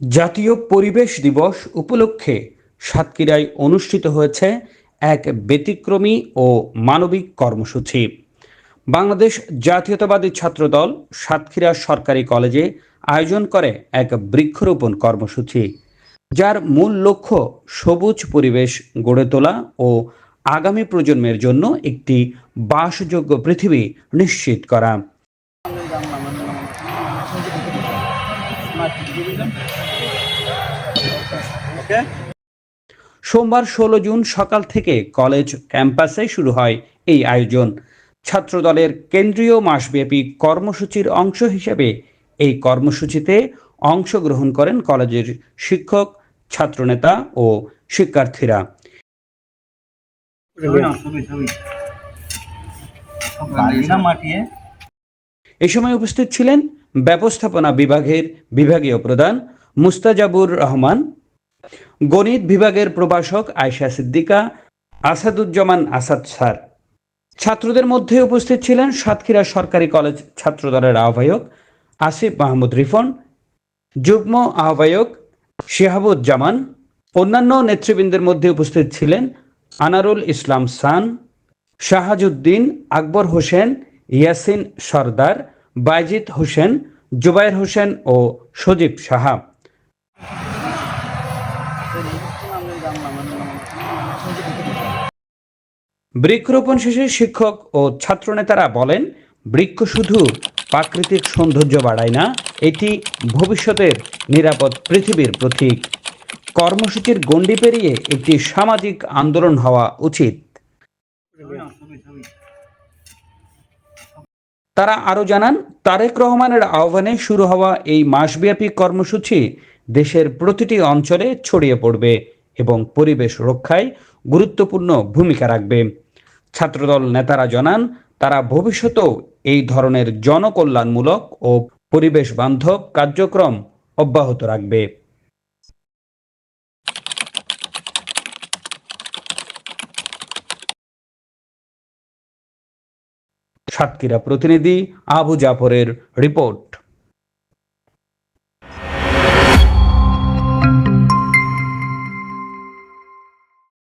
জাতীয় পরিবেশ দিবস উপলক্ষে সাতক্ষীরায় অনুষ্ঠিত হয়েছে এক ব্যতিক্রমী ও মানবিক কর্মসূচি। বাংলাদেশ জাতীয়তাবাদী ছাত্রদল সাতক্ষীরা সরকারি কলেজে আয়োজন করে এক বৃক্ষরোপণ কর্মসূচি, যার মূল লক্ষ্য সবুজ পরিবেশ গড়ে তোলা ও আগামী প্রজন্মের জন্য একটি বাসযোগ্য পৃথিবী নিশ্চিত করা। সোমবার ষোলো জুন সকাল থেকে কলেজ ক্যাম্পাসে শুরু হয় এই আয়োজন। ছাত্রদলের কেন্দ্রীয় মাসব্যাপী কর্মসূচির অংশ হিসেবে এই কর্মসূচিতে অংশগ্রহণ করেন কলেজের শিক্ষক ছাত্রনেতা ও শিক্ষার্থীরা। এ সময় উপস্থিত ছিলেন ব্যবস্থাপনা বিভাগের বিভাগীয় প্রধান মুস্তাজাবুর রহমান, গণিত বিভাগের প্রভাষক আয়শা সিদ্দিকা, আসাদুজ্জামান আসাদ স্যার। ছাত্রদের মধ্যে উপস্থিত ছিলেন সাতক্ষীরা সরকারি কলেজ ছাত্রদলের আহ্বায়ক আসিফ মাহমুদ রিফন, যুগ্ম আহ্বায়ক শিহাবুজ্জামান, অন্যান্য নেতৃবৃন্দের মধ্যে উপস্থিত ছিলেন আনারুল ইসলাম সান, শাহাজুদ্দিন আকবর হোসেন, ইয়াসিন সর্দার বাইজিত হোসেন, জুবাইর হোসেন ও সজীব সাহা। বৃক্ষরোপণ শেষে শিক্ষক ও ছাত্রনেতারা বলেন, বৃক্ষ শুধু প্রাকৃতিক সৌন্দর্য বাড়ায় না, এটি ভবিষ্যতের নিরাপদ পৃথিবীর প্রতীক। কর্মসূচির গণ্ডি পেরিয়ে একটি সামাজিক আন্দোলন হওয়া উচিত। তারা আরও জানান, তারেক রহমানের আহ্বানে শুরু হওয়া এই মাসব্যাপী কর্মসূচি দেশের প্রতিটি অঞ্চলে ছড়িয়ে পড়বে এবং পরিবেশ রক্ষায় গুরুত্বপূর্ণ ভূমিকা রাখবে। ছাত্রদল নেতারা জানান, তারা ভবিষ্যতেও এই ধরনের জনকল্যাণমূলক ও পরিবেশ বান্ধব কার্যক্রম অব্যাহত রাখবে। সাতক্ষীরা প্রতিনিধি আবু জাফরের রিপোর্ট।